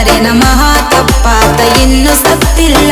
ಆದರೆ ನಮಃ ತಪ್ಪಾತ ಇನ್ನು ಸತ್ತಿಲ್ಲ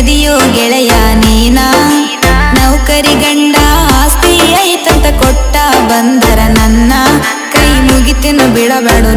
ಬೆಳೆದಿಯೋ ಗೆಳೆಯ ನೀನ? ನೌಕರಿ ಗಂಡ ಆಸ್ತಿ ಐತಂತ ಕೊಟ್ಟ ಬಂದರ ನನ್ನ. ಕೈ ಮುಗಿತಿನ ಬಿಡಬೇಡು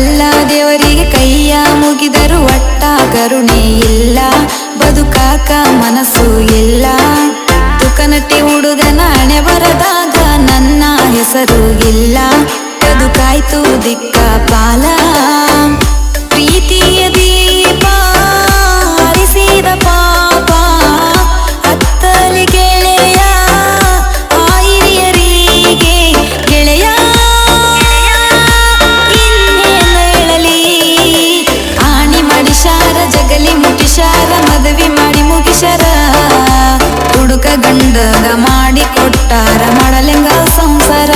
ಕಲ್ಲ ದೇವರಿಗೆ ಕೈಯ ಮುಗಿದರು ಒಟ್ಟ ಕರುಣೆ ಇಲ್ಲ. ಬದುಕಾಕ ಮನಸ್ಸು ಇಲ್ಲ. ತುಕನಟ್ಟಿ ಹುಡುಗನ ಹಣೆ ಬರದಾಗ ನನ್ನ ಹೆಸರು ಇಲ್ಲ. ಬದುಕಾಯ್ತು ದಿಕ್ಕ ಪಾಲ. ಪ್ರೀತಿಯ ಮುಗಿಶಾರ ಹುಡುಕ ಗಂಡದ ಮಾಡಿ ಕೊಟ್ಟಾರ ಮಾಡಲಿಂಗ ಸಂಸಾರ.